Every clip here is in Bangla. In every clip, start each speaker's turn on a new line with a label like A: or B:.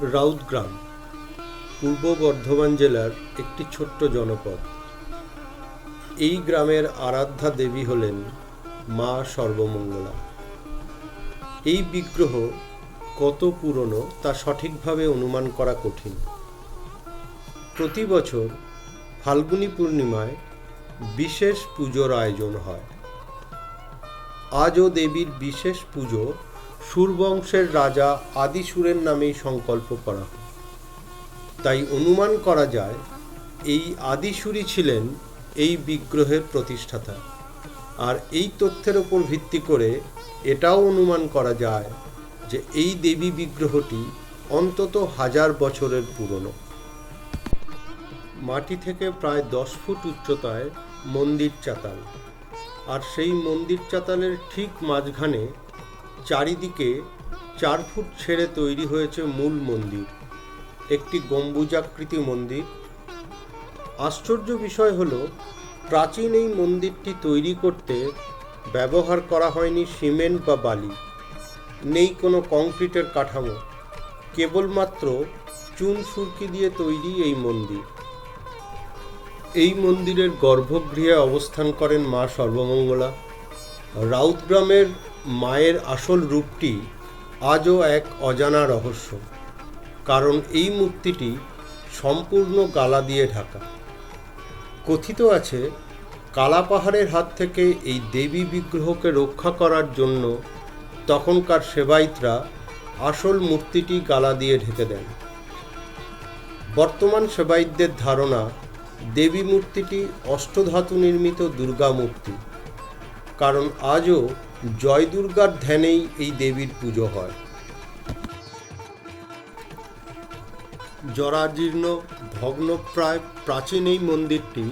A: রাউতগ্রাম, পূর্ব বর্ধমান জেলার একটি ছোট্ট জনপদ। এই গ্রামের আরাধ্যা দেবী হলেন মা সর্বমঙ্গলা। এই বিগ্রহ কত পুরনো তা সঠিকভাবে অনুমান করা কঠিন। প্রতি বছর ফাল্গুনী পূর্ণিমায় বিশেষ পুজোর আয়োজন হয়। আজও দেবীর বিশেষ পুজো সুরবংশের রাজা আদিসুরের নামেই সংকল্প করা তাই অনুমান করা যায়, এই আদিসুরি ছিলেন এই বিগ্রহের প্রতিষ্ঠাতা। আর এই তথ্যের ওপর ভিত্তি করে এটাও অনুমান করা যায় যে এই দেবী বিগ্রহটি অন্তত হাজার বছরের পুরনো। মাটি থেকে প্রায় দশ ফুট উচ্চতায় মন্দির চাতাল। আর সেই মন্দির চাতালের ঠিক মাঝখানে চারিদিকে চার ফুট ছেড়ে তৈরি হয়েছে মূল মন্দির, একটি গম্বুজাকৃতি মন্দির। আশ্চর্য বিষয় হলো, প্রাচীন এই মন্দিরটি তৈরি করতে ব্যবহার করা হয়নি সিমেন্ট বা বালি, নেই কোনো কংক্রিটের কাঠামো, কেবলমাত্র চুন সুরকি দিয়ে তৈরি এই মন্দির। এই মন্দিরের গর্ভগৃহে অবস্থান করেন মা সর্বমঙ্গলা। রাউত গ্রামের মায়ের আসল রূপটি আজও এক অজানা রহস্য। কারণ এই মূর্তিটি সম্পূর্ণ গালা দিয়ে ঢাকা। কথিত আছে, কালা পাহাড়ের হাত থেকে এই দেবী বিগ্রহকে রক্ষা করার জন্য তখনকার সেবায়িতরা আসল মূর্তিটি গালা দিয়ে ঢেকে দেন। বর্তমান সেবায়িতদের ধারণা, দেবী মূর্তিটি অষ্টধাতু নির্মিত দুর্গা মূর্তি। কারণ আজও জয় দুর্গার ধ্যানেই এই দেবীর পুজো হয়। জরাজীর্ণ, ভগ্নপ্রায়, প্রাচীন এই মন্দিরটি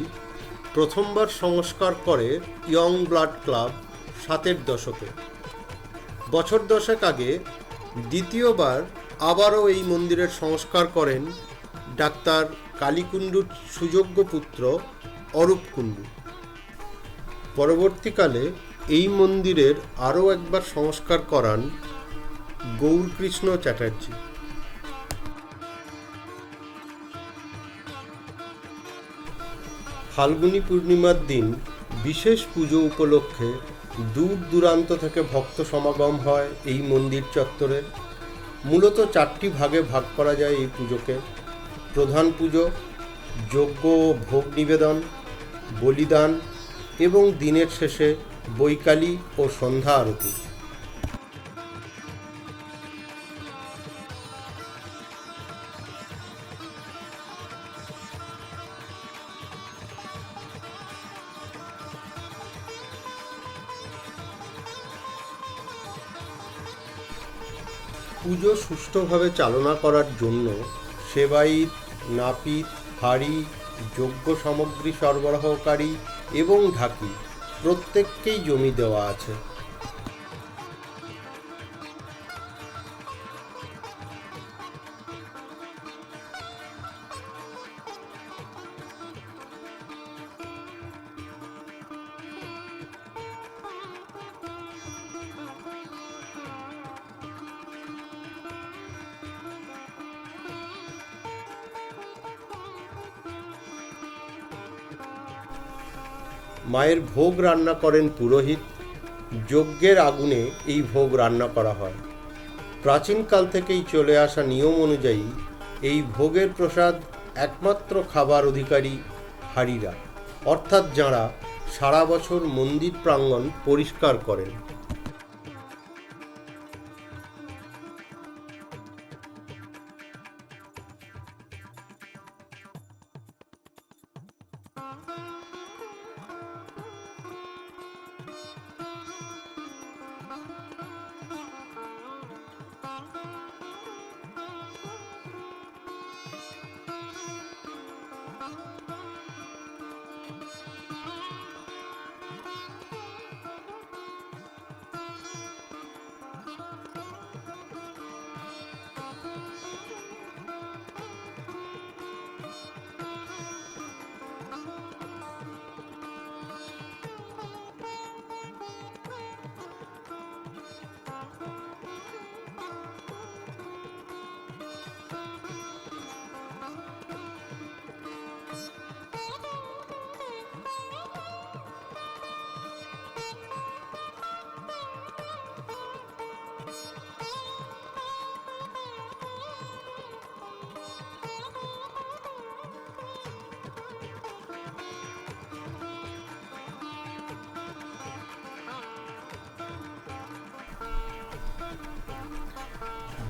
A: প্রথমবার সংস্কার করে ইয়ং ব্লাড ক্লাব সাতের দশকে। বছর দশেক আগে দ্বিতীয়বার আবারও এই মন্দিরের সংস্কার করেন ডাক্তার কালীকুণ্ডুর সুযোগ্য পুত্র অরূপ কুণ্ডু। পরবর্তীকালে এই মন্দিরের আরও একবার সংস্কার করান গৌরকৃষ্ণ চ্যাটার্জি। ফাল্গুনী পূর্ণিমার দিন বিশেষ পুজো উপলক্ষে দূর দূরান্ত থেকে ভক্ত সমাগম হয় এই মন্দির চত্বরে। মূলত চারটি ভাগে ভাগ করা যায় এই পুজোকে। প্রধান পুজো, যজ্ঞ ও ভোগ নিবেদন, বলিদান এবং দিনের শেষে বৈকালী ও সন্ধ্যা আরতি। পুজো সুষ্ঠুভাবে চালনা করার জন্য সেবায়িত, নাপিত, হাড়ি যোগ্য সামগ্রী সরবরাহকারী এবং ঢাকি প্রত্যেককেই জমি দেওয়া আছে। মায়ের ভোগ রান্না করেন পুরোহিত, যজ্ঞের আগুনে এই ভোগ রান্না করা হয়। প্রাচীনকাল থেকেই চলে আসা নিয়ম অনুযায়ী এই ভোগের প্রসাদ একমাত্র খাবার অধিকারী হারিরা, অর্থাৎ যাঁরা সারা বছর মন্দির প্রাঙ্গণ পরিষ্কার করেন।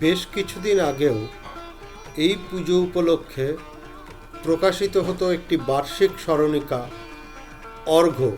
A: বেশ কিছুদিন আগেও এই পুজো উপলক্ষে প্রকাশিত হতো একটি বার্ষিক স্মরণিকা অর্ঘ্য।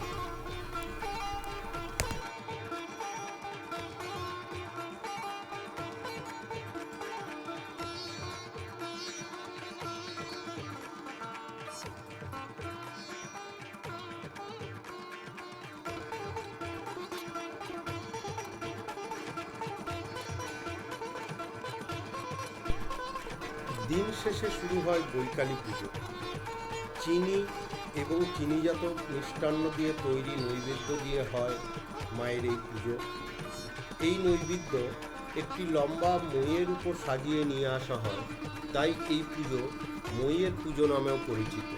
A: দিন শেষে শুরু হয় বৈকালী পুজো। চিনি এবং চিনিজাত মিষ্টান্ন দিয়ে তৈরি নৈবেদ্য দিয়ে হয় মায়ের এই পুজো। এই নৈবেদ্য একটি লম্বা মইয়ের উপর সাজিয়ে নিয়ে আসা হয়, তাই এই পুজো মইয়ের পুজো নামেও পরিচিত।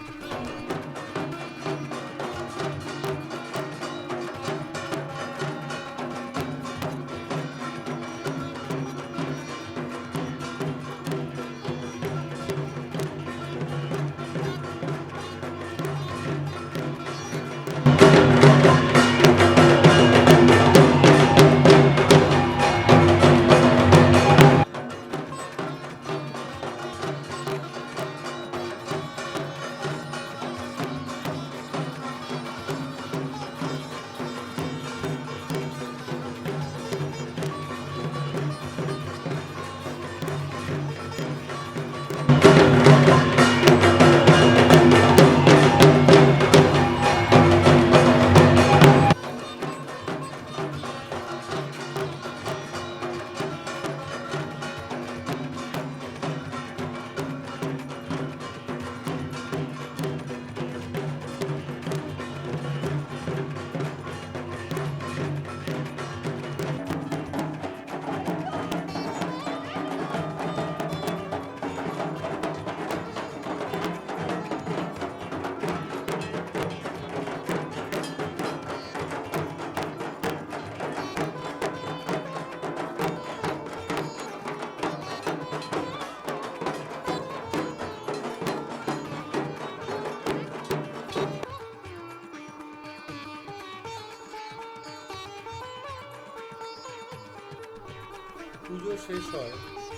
A: পুজো শেষ হয়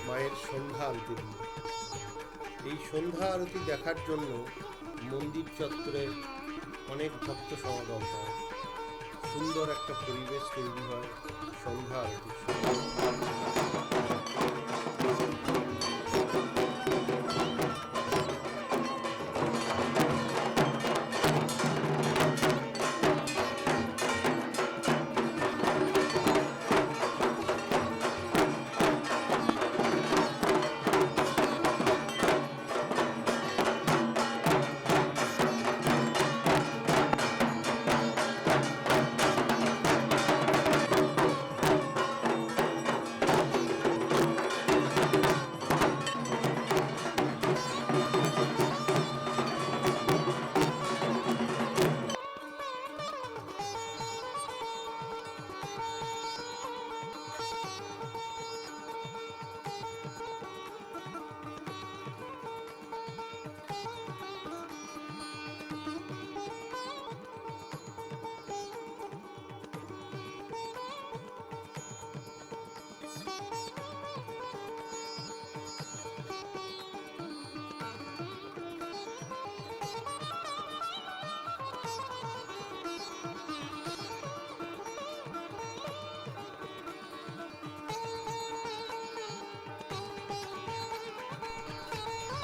A: মায়ের সন্ধ্যা আরতি দিয়ে এই সন্ধ্যা আরতি দেখার জন্য মন্দির চত্বরে অনেক ভক্ত সমাগম হয় সুন্দর একটা পরিবেশ তৈরি হয় সন্ধ্যা আরতির।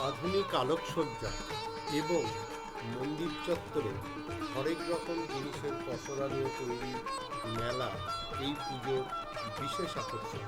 A: আধুনিক আলোকসজ্জা এবং মন্দির চত্বরে হরেক রকম জিনিসের পসরা নিয়ে তৈরি মেলা এই পুজোর বিশেষ আকর্ষণ।